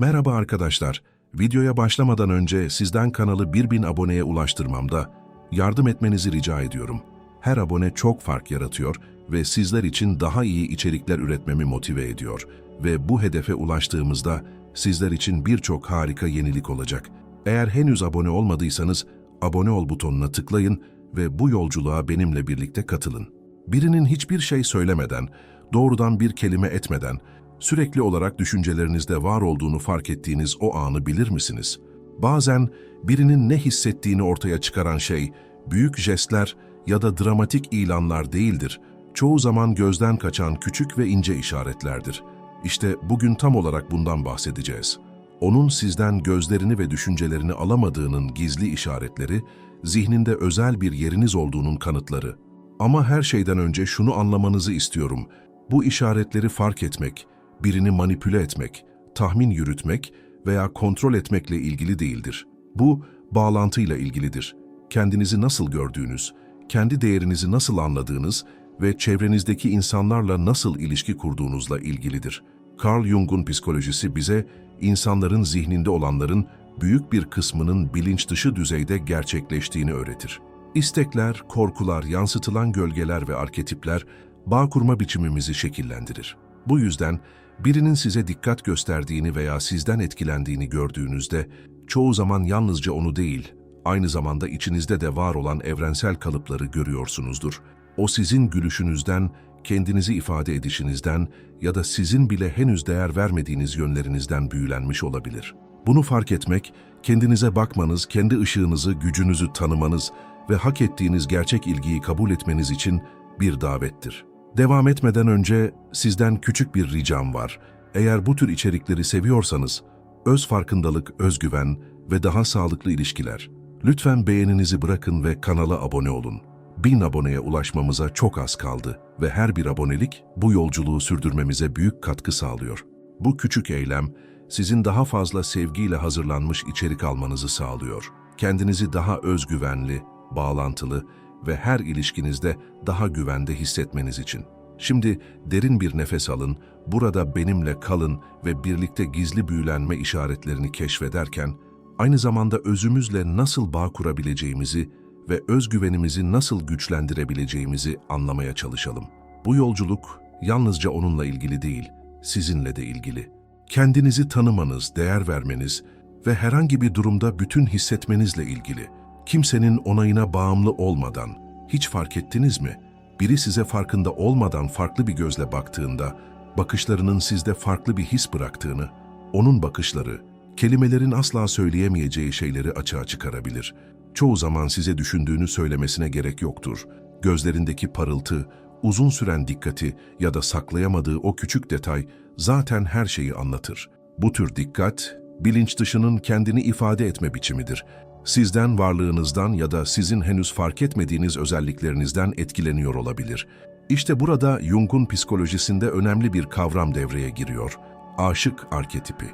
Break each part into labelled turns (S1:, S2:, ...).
S1: Merhaba arkadaşlar. Videoya başlamadan önce sizden kanalı 1000 aboneye ulaştırmamda yardım etmenizi rica ediyorum. Her abone çok fark yaratıyor ve sizler için daha iyi içerikler üretmemi motive ediyor. Ve bu hedefe ulaştığımızda sizler için birçok harika yenilik olacak. Eğer henüz abone olmadıysanız abone ol butonuna tıklayın ve bu yolculuğa benimle birlikte katılın. Birinin hiçbir şey söylemeden, doğrudan bir kelime etmeden, sürekli olarak düşüncelerinizde var olduğunu fark ettiğiniz o anı bilir misiniz? Bazen birinin ne hissettiğini ortaya çıkaran şey, büyük jestler ya da dramatik ilanlar değildir. Çoğu zaman gözden kaçan küçük ve ince işaretlerdir. İşte bugün tam olarak bundan bahsedeceğiz. Onun sizden gözlerini ve düşüncelerini alamadığının gizli işaretleri, zihninde özel bir yeriniz olduğunun kanıtları. Ama her şeyden önce şunu anlamanızı istiyorum. Bu işaretleri fark etmek, birini manipüle etmek, tahmin yürütmek veya kontrol etmekle ilgili değildir. Bu, bağlantıyla ilgilidir. Kendinizi nasıl gördüğünüz, kendi değerinizi nasıl anladığınız ve çevrenizdeki insanlarla nasıl ilişki kurduğunuzla ilgilidir. Carl Jung'un psikolojisi bize, insanların zihninde olanların büyük bir kısmının bilinç dışı düzeyde gerçekleştiğini öğretir. İstekler, korkular, yansıtılan gölgeler ve arketipler bağ kurma biçimimizi şekillendirir. Bu yüzden birinin size dikkat gösterdiğini veya sizden etkilendiğini gördüğünüzde çoğu zaman yalnızca onu değil, aynı zamanda içinizde de var olan evrensel kalıpları görüyorsunuzdur. O sizin gülüşünüzden, kendinizi ifade edişinizden ya da sizin bile henüz değer vermediğiniz yönlerinizden büyülenmiş olabilir. Bunu fark etmek, kendinize bakmanız, kendi ışığınızı, gücünüzü tanımanız ve hak ettiğiniz gerçek ilgiyi kabul etmeniz için bir davettir. Devam etmeden önce sizden küçük bir ricam var. Eğer bu tür içerikleri seviyorsanız, öz farkındalık, özgüven ve daha sağlıklı ilişkiler. Lütfen beğeninizi bırakın ve kanala abone olun. 1000 aboneye ulaşmamıza çok az kaldı ve her bir abonelik bu yolculuğu sürdürmemize büyük katkı sağlıyor. Bu küçük eylem sizin daha fazla sevgiyle hazırlanmış içerik almanızı sağlıyor. Kendinizi daha özgüvenli, bağlantılı ve her ilişkinizde daha güvende hissetmeniz için. Şimdi derin bir nefes alın, burada benimle kalın ve birlikte gizli büyülenme işaretlerini keşfederken, aynı zamanda özümüzle nasıl bağ kurabileceğimizi ve özgüvenimizi nasıl güçlendirebileceğimizi anlamaya çalışalım. Bu yolculuk yalnızca onunla ilgili değil, sizinle de ilgili. Kendinizi tanımanız, değer vermeniz ve herhangi bir durumda bütün hissetmenizle ilgili. Kimsenin onayına bağımlı olmadan, hiç fark ettiniz mi? Biri size farkında olmadan farklı bir gözle baktığında, bakışlarının sizde farklı bir his bıraktığını, onun bakışları, kelimelerin asla söyleyemeyeceği şeyleri açığa çıkarabilir. Çoğu zaman size düşündüğünü söylemesine gerek yoktur. Gözlerindeki parıltı, uzun süren dikkati ya da saklayamadığı o küçük detay zaten her şeyi anlatır. Bu tür dikkat, bilinç dışının kendini ifade etme biçimidir. Sizden varlığınızdan ya da sizin henüz fark etmediğiniz özelliklerinizden etkileniyor olabilir. İşte burada Jung'un psikolojisinde önemli bir kavram devreye giriyor. Aşık arketipi.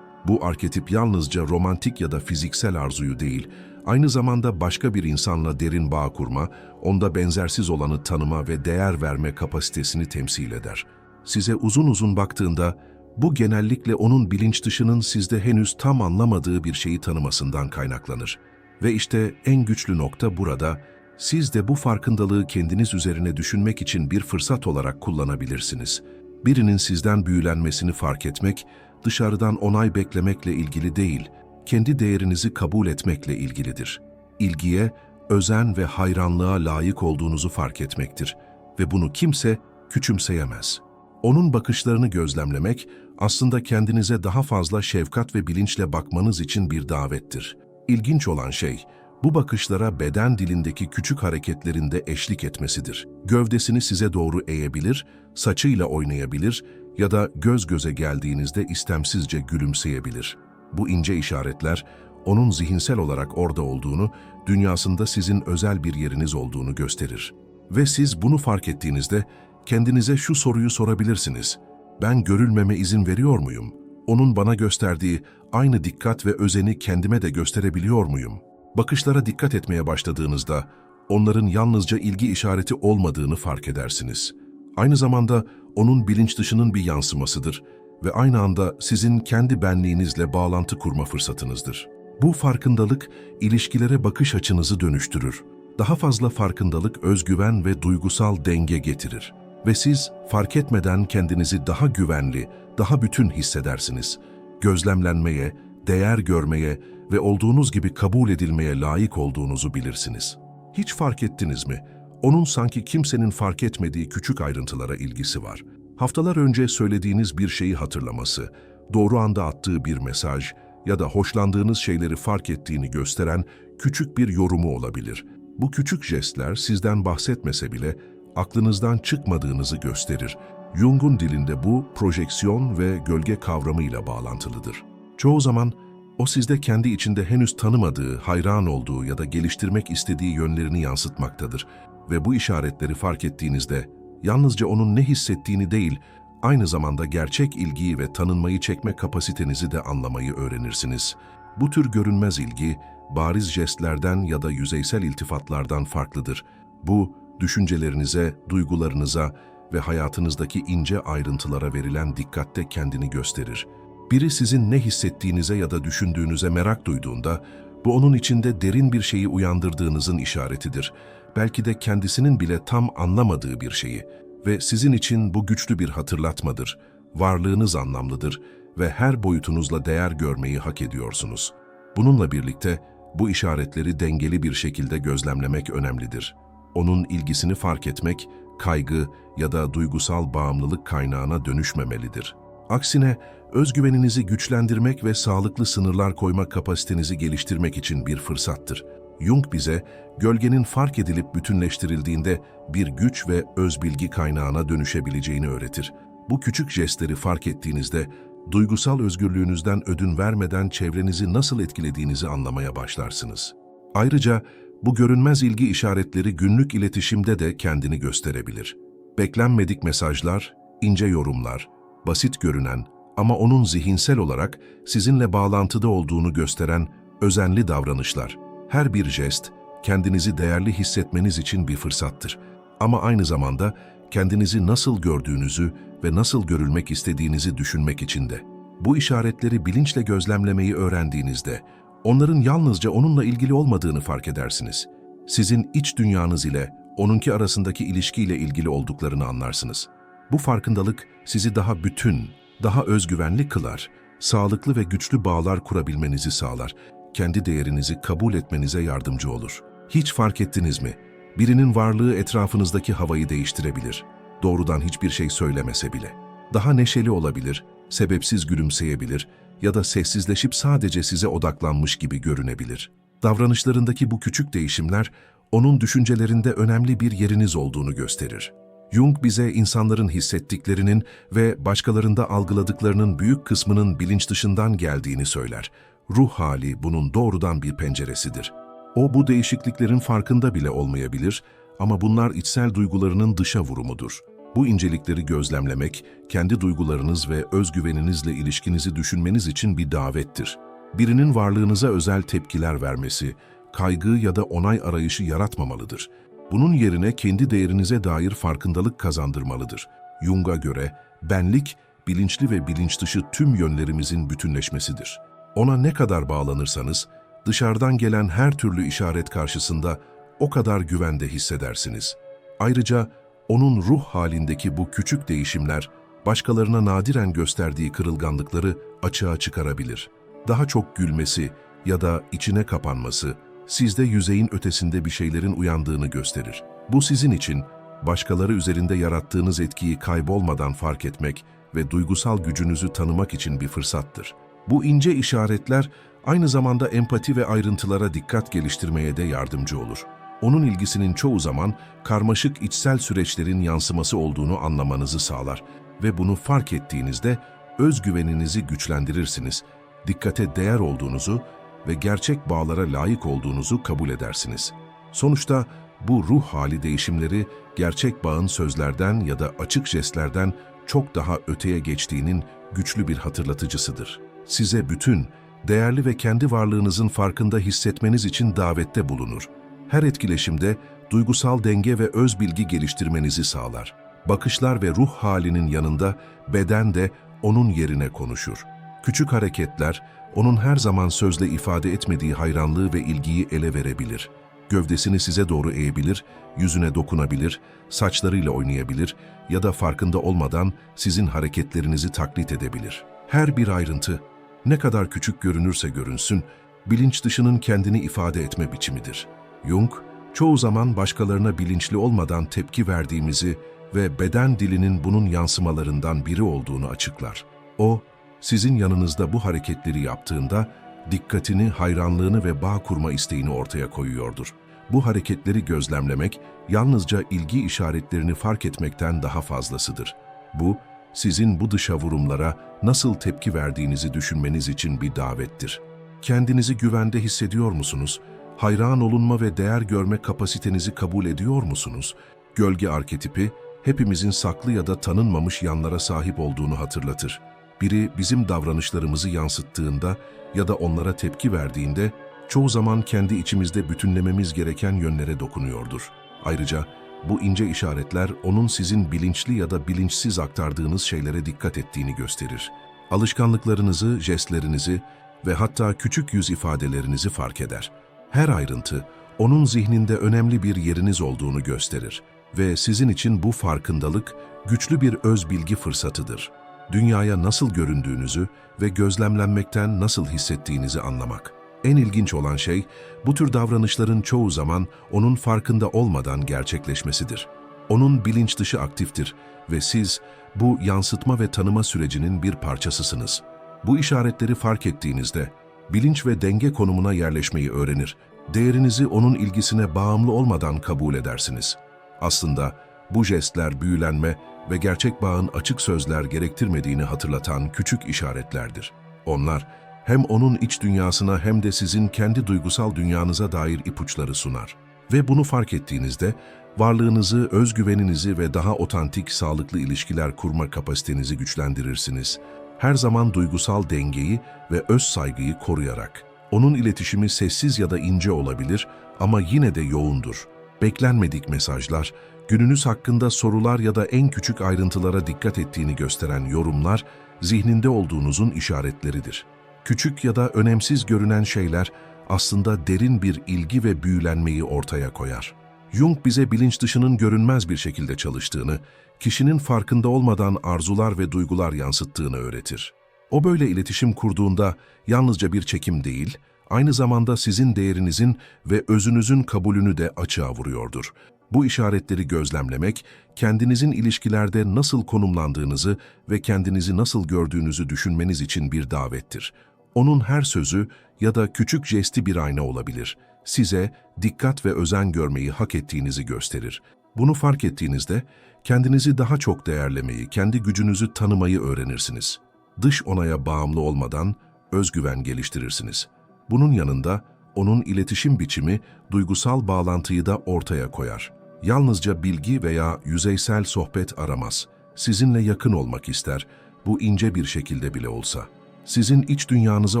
S1: Bu arketip yalnızca romantik ya da fiziksel arzuyu değil, aynı zamanda başka bir insanla derin bağ kurma, onda benzersiz olanı tanıma ve değer verme kapasitesini temsil eder. Size uzun uzun baktığında, bu genellikle onun bilinç dışının sizde henüz tam anlamadığı bir şeyi tanımasından kaynaklanır. Ve işte en güçlü nokta burada, siz de bu farkındalığı kendiniz üzerine düşünmek için bir fırsat olarak kullanabilirsiniz. Birinin sizden büyülenmesini fark etmek, dışarıdan onay beklemekle ilgili değil, kendi değerinizi kabul etmekle ilgilidir. İlgiye, özen ve hayranlığa layık olduğunuzu fark etmektir ve bunu kimse küçümseyemez. Onun bakışlarını gözlemlemek, aslında kendinize daha fazla şefkat ve bilinçle bakmanız için bir davettir. İlginç olan şey, bu bakışlara beden dilindeki küçük hareketlerinde eşlik etmesidir. Gövdesini size doğru eğebilir, saçıyla oynayabilir ya da göz göze geldiğinizde istemsizce gülümseyebilir. Bu ince işaretler, onun zihinsel olarak orada olduğunu, dünyasında sizin özel bir yeriniz olduğunu gösterir. Ve siz bunu fark ettiğinizde kendinize şu soruyu sorabilirsiniz. Ben görülmeme izin veriyor muyum? Onun bana gösterdiği aynı dikkat ve özeni kendime de gösterebiliyor muyum? Bakışlara dikkat etmeye başladığınızda onların yalnızca ilgi işareti olmadığını fark edersiniz. Aynı zamanda onun bilinç dışının bir yansımasıdır ve aynı anda sizin kendi benliğinizle bağlantı kurma fırsatınızdır. Bu farkındalık ilişkilere bakış açınızı dönüştürür. Daha fazla farkındalık özgüven ve duygusal denge getirir. Ve siz fark etmeden kendinizi daha güvenli, daha bütün hissedersiniz. Gözlemlenmeye, değer görmeye ve olduğunuz gibi kabul edilmeye layık olduğunuzu bilirsiniz. Hiç fark ettiniz mi? Onun sanki kimsenin fark etmediği küçük ayrıntılara ilgisi var. Haftalar önce söylediğiniz bir şeyi hatırlaması, doğru anda attığı bir mesaj ya da hoşlandığınız şeyleri fark ettiğini gösteren küçük bir yorumu olabilir. Bu küçük jestler sizden bahsetmese bile aklınızdan çıkmadığınızı gösterir. Jung'un dilinde bu projeksiyon ve gölge kavramıyla bağlantılıdır. Çoğu zaman o sizde kendi içinde henüz tanımadığı, hayran olduğu ya da geliştirmek istediği yönlerini yansıtmaktadır. Ve bu işaretleri fark ettiğinizde yalnızca onun ne hissettiğini değil, aynı zamanda gerçek ilgiyi ve tanınmayı çekme kapasitenizi de anlamayı öğrenirsiniz. Bu tür görünmez ilgi, bariz jestlerden ya da yüzeysel iltifatlardan farklıdır. Bu, düşüncelerinize, duygularınıza ve hayatınızdaki ince ayrıntılara verilen dikkatte kendini gösterir. Biri sizin ne hissettiğinize ya da düşündüğünüze merak duyduğunda, bu onun içinde derin bir şeyi uyandırdığınızın işaretidir. Belki de kendisinin bile tam anlamadığı bir şeyi ve sizin için bu güçlü bir hatırlatmadır. Varlığınız anlamlıdır ve her boyutunuzla değer görmeyi hak ediyorsunuz. Bununla birlikte bu işaretleri dengeli bir şekilde gözlemlemek önemlidir. Onun ilgisini fark etmek, kaygı ya da duygusal bağımlılık kaynağına dönüşmemelidir. Aksine özgüveninizi güçlendirmek ve sağlıklı sınırlar koyma kapasitenizi geliştirmek için bir fırsattır. Jung bize gölgenin fark edilip bütünleştirildiğinde bir güç ve özbilgi kaynağına dönüşebileceğini öğretir. Bu küçük jestleri fark ettiğinizde duygusal özgürlüğünüzden ödün vermeden çevrenizi nasıl etkilediğinizi anlamaya başlarsınız. Ayrıca bu görünmez ilgi işaretleri günlük iletişimde de kendini gösterebilir. Beklenmedik mesajlar, ince yorumlar, basit görünen ama onun zihinsel olarak sizinle bağlantıda olduğunu gösteren özenli davranışlar. Her bir jest, kendinizi değerli hissetmeniz için bir fırsattır. Ama aynı zamanda kendinizi nasıl gördüğünüzü ve nasıl görülmek istediğinizi düşünmek için de. Bu işaretleri bilinçle gözlemlemeyi öğrendiğinizde, onların yalnızca onunla ilgili olmadığını fark edersiniz. Sizin iç dünyanız ile onunki arasındaki ilişkiyle ilgili olduklarını anlarsınız. Bu farkındalık sizi daha bütün, daha özgüvenli kılar, sağlıklı ve güçlü bağlar kurabilmenizi sağlar, kendi değerinizi kabul etmenize yardımcı olur. Hiç fark ettiniz mi? Birinin varlığı etrafınızdaki havayı değiştirebilir. Doğrudan hiçbir şey söylemese bile. Daha neşeli olabilir, sebepsiz gülümseyebilir ya da sessizleşip sadece size odaklanmış gibi görünebilir. Davranışlarındaki bu küçük değişimler, onun düşüncelerinde önemli bir yeriniz olduğunu gösterir. Jung bize insanların hissettiklerinin ve başkalarında algıladıklarının büyük kısmının bilinç dışından geldiğini söyler. Ruh hali bunun doğrudan bir penceresidir. O bu değişikliklerin farkında bile olmayabilir ama bunlar içsel duygularının dışa vurumudur. Bu incelikleri gözlemlemek, kendi duygularınız ve özgüveninizle ilişkinizi düşünmeniz için bir davettir. Birinin varlığınıza özel tepkiler vermesi, kaygı ya da onay arayışı yaratmamalıdır. Bunun yerine kendi değerinize dair farkındalık kazandırmalıdır. Jung'a göre benlik, bilinçli ve bilinç dışı tüm yönlerimizin bütünleşmesidir. Ona ne kadar bağlanırsanız, dışarıdan gelen her türlü işaret karşısında o kadar güvende hissedersiniz. Ayrıca onun ruh halindeki bu küçük değişimler, başkalarına nadiren gösterdiği kırılganlıkları açığa çıkarabilir. Daha çok gülmesi ya da içine kapanması, sizde yüzeyin ötesinde bir şeylerin uyandığını gösterir. Bu sizin için başkaları üzerinde yarattığınız etkiyi kaybolmadan fark etmek ve duygusal gücünüzü tanımak için bir fırsattır. Bu ince işaretler aynı zamanda empati ve ayrıntılara dikkat geliştirmeye de yardımcı olur. Onun ilgisinin çoğu zaman karmaşık içsel süreçlerin yansıması olduğunu anlamanızı sağlar ve bunu fark ettiğinizde özgüveninizi güçlendirirsiniz, dikkate değer olduğunuzu ve gerçek bağlara layık olduğunuzu kabul edersiniz. Sonuçta bu ruh hali değişimleri gerçek bağın sözlerden ya da açık jestlerden çok daha öteye geçtiğinin güçlü bir hatırlatıcısıdır. Size bütün, değerli ve kendi varlığınızın farkında hissetmeniz için davette bulunur. Her etkileşimde duygusal denge ve öz bilgi geliştirmenizi sağlar. Bakışlar ve ruh halinin yanında beden de onun yerine konuşur. Küçük hareketler, onun her zaman sözle ifade etmediği hayranlığı ve ilgiyi ele verebilir. Gövdesini size doğru eğebilir, yüzüne dokunabilir, saçlarıyla oynayabilir ya da farkında olmadan sizin hareketlerinizi taklit edebilir. Her bir ayrıntı, ne kadar küçük görünürse görünsün, bilinç dışının kendini ifade etme biçimidir. Jung, çoğu zaman başkalarına bilinçli olmadan tepki verdiğimizi ve beden dilinin bunun yansımalarından biri olduğunu açıklar. O, sizin yanınızda bu hareketleri yaptığında dikkatini, hayranlığını ve bağ kurma isteğini ortaya koyuyordur. Bu hareketleri gözlemlemek yalnızca ilgi işaretlerini fark etmekten daha fazlasıdır. Bu, sizin bu dışa vurumlara nasıl tepki verdiğinizi düşünmeniz için bir davettir. Kendinizi güvende hissediyor musunuz? Hayran olunma ve değer görme kapasitenizi kabul ediyor musunuz? Gölge arketipi, hepimizin saklı ya da tanınmamış yanlara sahip olduğunu hatırlatır. Biri bizim davranışlarımızı yansıttığında ya da onlara tepki verdiğinde, çoğu zaman kendi içimizde bütünlememiz gereken yönlere dokunuyordur. Ayrıca bu ince işaretler onun sizin bilinçli ya da bilinçsiz aktardığınız şeylere dikkat ettiğini gösterir. Alışkanlıklarınızı, jestlerinizi ve hatta küçük yüz ifadelerinizi fark eder. Her ayrıntı onun zihninde önemli bir yeriniz olduğunu gösterir ve sizin için bu farkındalık güçlü bir öz bilgi fırsatıdır. Dünyaya nasıl göründüğünüzü ve gözlemlenmekten nasıl hissettiğinizi anlamak. En ilginç olan şey, bu tür davranışların çoğu zaman onun farkında olmadan gerçekleşmesidir. Onun bilinç dışı aktiftir ve siz bu yansıtma ve tanıma sürecinin bir parçasısınız. Bu işaretleri fark ettiğinizde, bilinç ve denge konumuna yerleşmeyi öğrenir, değerinizi onun ilgisine bağımlı olmadan kabul edersiniz. Aslında bu jestler büyülenme ve gerçek bağın açık sözler gerektirmediğini hatırlatan küçük işaretlerdir. Onlar, hem onun iç dünyasına hem de sizin kendi duygusal dünyanıza dair ipuçları sunar. Ve bunu fark ettiğinizde, varlığınızı, özgüveninizi ve daha otantik, sağlıklı ilişkiler kurma kapasitenizi güçlendirirsiniz. Her zaman duygusal dengeyi ve öz saygıyı koruyarak. Onun iletişimi sessiz ya da ince olabilir ama yine de yoğundur. Beklenmedik mesajlar, gününüz hakkında sorular ya da en küçük ayrıntılara dikkat ettiğini gösteren yorumlar, zihninde olduğunuzun işaretleridir. Küçük ya da önemsiz görünen şeyler aslında derin bir ilgi ve büyülenmeyi ortaya koyar. Jung bize bilinç dışının görünmez bir şekilde çalıştığını, kişinin farkında olmadan arzular ve duygular yansıttığını öğretir. O böyle iletişim kurduğunda yalnızca bir çekim değil, aynı zamanda sizin değerinizin ve özünüzün kabulünü de açığa vuruyordur. Bu işaretleri gözlemlemek, kendinizin ilişkilerde nasıl konumlandığınızı ve kendinizi nasıl gördüğünüzü düşünmeniz için bir davettir. Onun her sözü ya da küçük jesti bir ayna olabilir. Size dikkat ve özen görmeyi hak ettiğinizi gösterir. Bunu fark ettiğinizde kendinizi daha çok değerlemeyi, kendi gücünüzü tanımayı öğrenirsiniz. Dış onaya bağımlı olmadan özgüven geliştirirsiniz. Bunun yanında onun iletişim biçimi duygusal bağlantıyı da ortaya koyar. Yalnızca bilgi veya yüzeysel sohbet aramaz. Sizinle yakın olmak ister, bu ince bir şekilde bile olsa. Sizin iç dünyanıza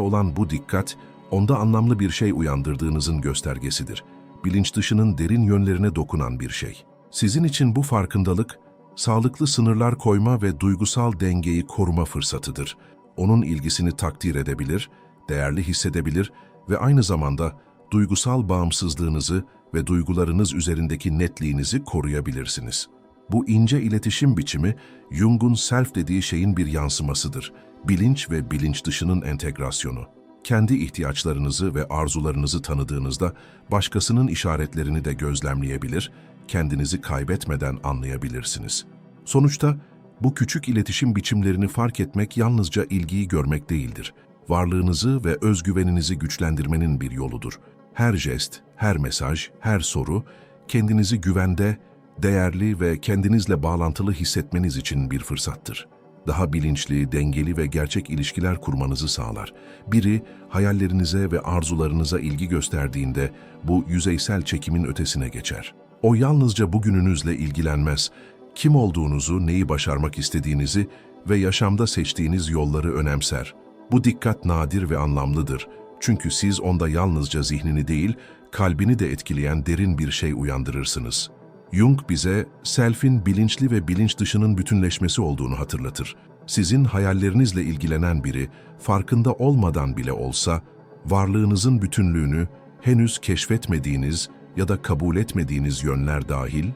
S1: olan bu dikkat, onda anlamlı bir şey uyandırdığınızın göstergesidir. Bilinç dışının derin yönlerine dokunan bir şey. Sizin için bu farkındalık, sağlıklı sınırlar koyma ve duygusal dengeyi koruma fırsatıdır. Onun ilgisini takdir edebilir, değerli hissedebilir ve aynı zamanda duygusal bağımsızlığınızı ve duygularınız üzerindeki netliğinizi koruyabilirsiniz. Bu ince iletişim biçimi, Jung'un self dediği şeyin bir yansımasıdır. Bilinç ve bilinç dışının entegrasyonu. Kendi ihtiyaçlarınızı ve arzularınızı tanıdığınızda başkasının işaretlerini de gözlemleyebilir, kendinizi kaybetmeden anlayabilirsiniz. Sonuçta bu küçük iletişim biçimlerini fark etmek yalnızca ilgiyi görmek değildir. Varlığınızı ve özgüveninizi güçlendirmenin bir yoludur. Her jest, her mesaj, her soru kendinizi güvende, değerli ve kendinizle bağlantılı hissetmeniz için bir fırsattır. Daha bilinçli, dengeli ve gerçek ilişkiler kurmanızı sağlar. Biri hayallerinize ve arzularınıza ilgi gösterdiğinde bu yüzeysel çekimin ötesine geçer. O yalnızca bugününüzle ilgilenmez, kim olduğunuzu, neyi başarmak istediğinizi ve yaşamda seçtiğiniz yolları önemser. Bu dikkat nadir ve anlamlıdır. Çünkü siz onda yalnızca zihnini değil, kalbini de etkileyen derin bir şey uyandırırsınız. Jung bize self'in bilinçli ve bilinç dışının bütünleşmesi olduğunu hatırlatır. Sizin hayallerinizle ilgilenen biri, farkında olmadan bile olsa, varlığınızın bütünlüğünü henüz keşfetmediğiniz ya da kabul etmediğiniz yönler dahil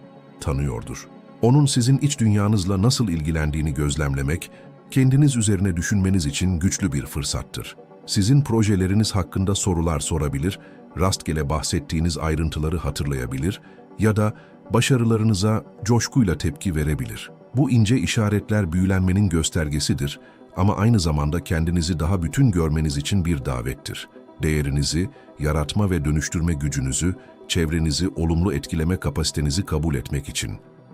S1: tanıyordur. Onun sizin iç dünyanızla nasıl ilgilendiğini gözlemlemek, kendiniz üzerine düşünmeniz için güçlü bir fırsattır. Sizin projeleriniz hakkında sorular sorabilir, rastgele bahsettiğiniz ayrıntıları hatırlayabilir ya da başarılarınıza coşkuyla tepki verebilir. Bu ince işaretler büyülenmenin göstergesidir ama aynı zamanda kendinizi daha bütün görmeniz için bir davettir. Değerinizi, yaratma ve dönüştürme gücünüzü, çevrenizi olumlu etkileme kapasitenizi kabul etmek için.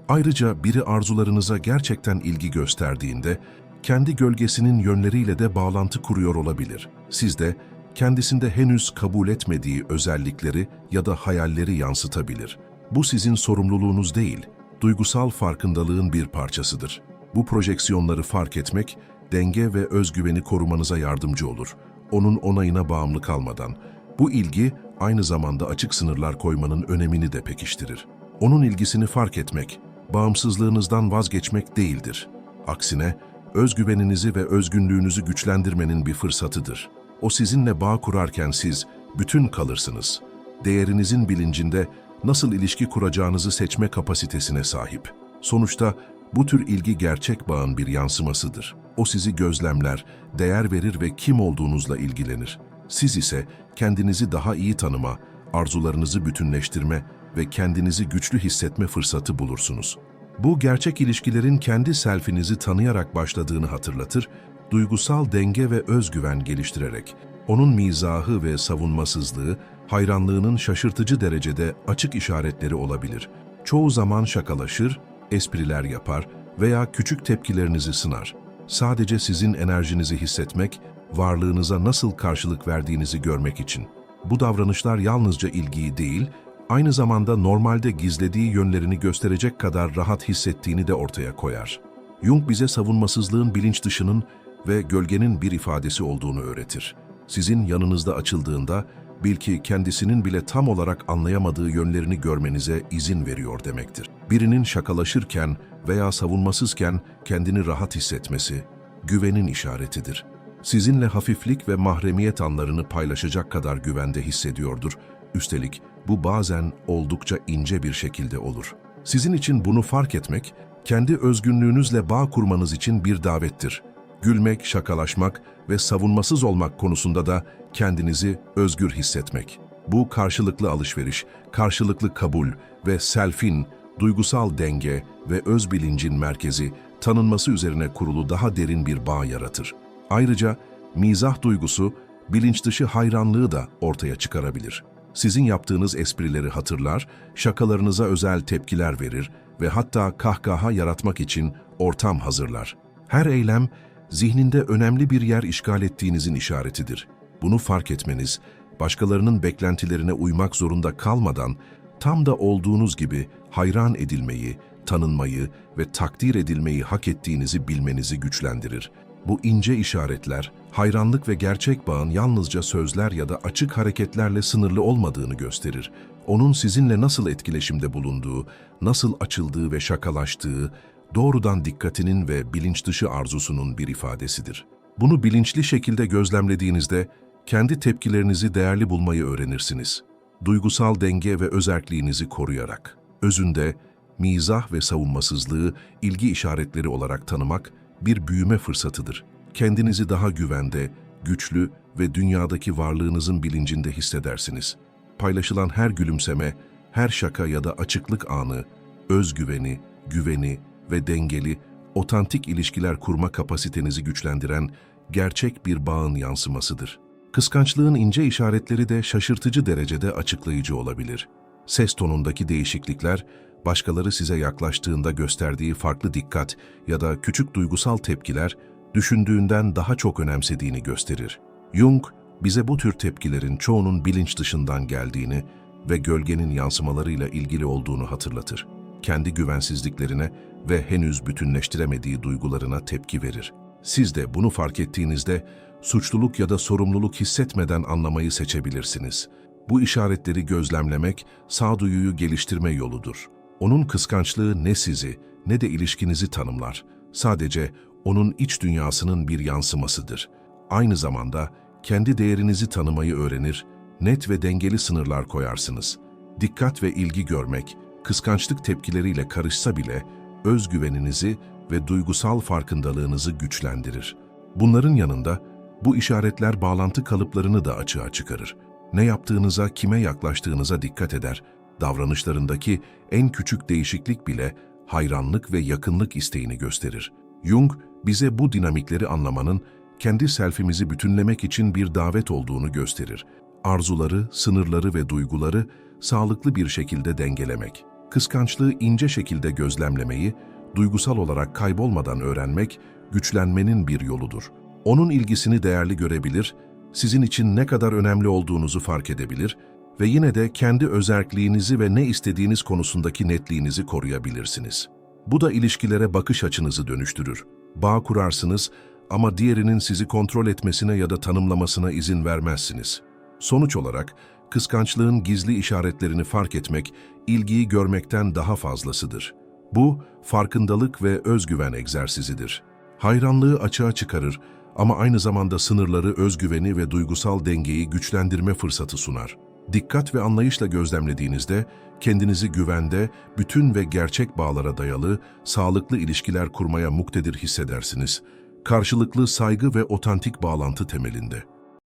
S1: Ayrıca biri arzularınıza gerçekten ilgi gösterdiğinde, kendi gölgesinin yönleriyle de bağlantı kuruyor olabilir. Siz de kendisinde henüz kabul etmediği özellikleri ya da hayalleri yansıtabilir. Bu sizin sorumluluğunuz değil, duygusal farkındalığın bir parçasıdır. Bu projeksiyonları fark etmek, denge ve özgüveni korumanıza yardımcı olur. Onun onayına bağımlı kalmadan. Bu ilgi aynı zamanda açık sınırlar koymanın önemini de pekiştirir. Onun ilgisini fark etmek, bağımsızlığınızdan vazgeçmek değildir. Aksine, özgüveninizi ve özgünlüğünüzü güçlendirmenin bir fırsatıdır. O sizinle bağ kurarken siz bütün kalırsınız. Değerinizin bilincinde nasıl ilişki kuracağınızı seçme kapasitesine sahip. Sonuçta bu tür ilgi gerçek bağın bir yansımasıdır. O sizi gözlemler, değer verir ve kim olduğunuzla ilgilenir. Siz ise kendinizi daha iyi tanıma, arzularınızı bütünleştirme ve kendinizi güçlü hissetme fırsatı bulursunuz. Bu gerçek ilişkilerin kendi selfinizi tanıyarak başladığını hatırlatır, duygusal denge ve özgüven geliştirerek, onun mizahı ve savunmasızlığı, hayranlığının şaşırtıcı derecede açık işaretleri olabilir. Çoğu zaman şakalaşır, espriler yapar veya küçük tepkilerinizi sınar. Sadece sizin enerjinizi hissetmek, varlığınıza nasıl karşılık verdiğinizi görmek için. Bu davranışlar yalnızca ilgiyi değil, aynı zamanda normalde gizlediği yönlerini gösterecek kadar rahat hissettiğini de ortaya koyar. Jung bize savunmasızlığın bilinç dışının ve gölgenin bir ifadesi olduğunu öğretir. Sizin yanınızda açıldığında, bil ki kendisinin bile tam olarak anlayamadığı yönlerini görmenize izin veriyor demektir. Birinin şakalaşırken veya savunmasızken kendini rahat hissetmesi, güvenin işaretidir. Sizinle hafiflik ve mahremiyet anlarını paylaşacak kadar güvende hissediyordur. Üstelik bu bazen oldukça ince bir şekilde olur. Sizin için bunu fark etmek, kendi özgünlüğünüzle bağ kurmanız için bir davettir. Gülmek, şakalaşmak ve savunmasız olmak konusunda da kendinizi özgür hissetmek. Bu karşılıklı alışveriş, karşılıklı kabul ve selfin, duygusal denge ve öz bilincin merkezi, tanınması üzerine kurulu daha derin bir bağ yaratır. Ayrıca mizah duygusu, bilinç dışı hayranlığı da ortaya çıkarabilir. Sizin yaptığınız esprileri hatırlar, şakalarınıza özel tepkiler verir ve hatta kahkaha yaratmak için ortam hazırlar. Her eylem, zihninde önemli bir yer işgal ettiğinizin işaretidir. Bunu fark etmeniz, başkalarının beklentilerine uymak zorunda kalmadan, tam da olduğunuz gibi hayran edilmeyi, tanınmayı ve takdir edilmeyi hak ettiğinizi bilmenizi güçlendirir. Bu ince işaretler, hayranlık ve gerçek bağın yalnızca sözler ya da açık hareketlerle sınırlı olmadığını gösterir. Onun sizinle nasıl etkileşimde bulunduğu, nasıl açıldığı ve şakalaştığı, doğrudan dikkatinin ve bilinç dışı arzusunun bir ifadesidir. Bunu bilinçli şekilde gözlemlediğinizde, kendi tepkilerinizi değerli bulmayı öğrenirsiniz. Duygusal denge ve özerkliğinizi koruyarak. Özünde, mizah ve savunmasızlığı ilgi işaretleri olarak tanımak, bir büyüme fırsatıdır. Kendinizi daha güvende, güçlü ve dünyadaki varlığınızın bilincinde hissedersiniz. Paylaşılan her gülümseme, her şaka ya da açıklık anı, özgüveni, güveni ve dengeli, otantik ilişkiler kurma kapasitenizi güçlendiren gerçek bir bağın yansımasıdır. Kıskançlığın ince işaretleri de şaşırtıcı derecede açıklayıcı olabilir. Ses tonundaki değişiklikler, başkaları size yaklaştığında gösterdiği farklı dikkat ya da küçük duygusal tepkiler, düşündüğünden daha çok önemsediğini gösterir. Jung, bize bu tür tepkilerin çoğunun bilinç dışından geldiğini ve gölgenin yansımalarıyla ilgili olduğunu hatırlatır. Kendi güvensizliklerine ve henüz bütünleştiremediği duygularına tepki verir. Siz de bunu fark ettiğinizde suçluluk ya da sorumluluk hissetmeden anlamayı seçebilirsiniz. Bu işaretleri gözlemlemek sağduyuyu geliştirme yoludur. Onun kıskançlığı ne sizi ne de ilişkinizi tanımlar. Sadece onun iç dünyasının bir yansımasıdır. Aynı zamanda kendi değerinizi tanımayı öğrenir, net ve dengeli sınırlar koyarsınız. Dikkat ve ilgi görmek, kıskançlık tepkileriyle karışsa bile özgüveninizi ve duygusal farkındalığınızı güçlendirir. Bunların yanında bu işaretler bağlantı kalıplarını da açığa çıkarır. Ne yaptığınıza, kime yaklaştığınıza dikkat eder. Davranışlarındaki en küçük değişiklik bile hayranlık ve yakınlık isteğini gösterir. Jung, bize bu dinamikleri anlamanın kendi selfimizi bütünlemek için bir davet olduğunu gösterir. Arzuları, sınırları ve duyguları sağlıklı bir şekilde dengelemek. Kıskançlığı ince şekilde gözlemlemeyi, duygusal olarak kaybolmadan öğrenmek, güçlenmenin bir yoludur. Onun ilgisini değerli görebilir, sizin için ne kadar önemli olduğunuzu fark edebilir ve yine de kendi özerkliğinizi ve ne istediğiniz konusundaki netliğinizi koruyabilirsiniz. Bu da ilişkilere bakış açınızı dönüştürür. Bağ kurarsınız ama diğerinin sizi kontrol etmesine ya da tanımlamasına izin vermezsiniz. Sonuç olarak, kıskançlığın gizli işaretlerini fark etmek, ilgiyi görmekten daha fazlasıdır. Bu, farkındalık ve özgüven egzersizidir. Hayranlığı açığa çıkarır ama aynı zamanda sınırları, özgüveni ve duygusal dengeyi güçlendirme fırsatı sunar. Dikkat ve anlayışla gözlemlediğinizde, kendinizi güvende, bütün ve gerçek bağlara dayalı, sağlıklı ilişkiler kurmaya muktedir hissedersiniz. Karşılıklı saygı ve otantik bağlantı temelinde.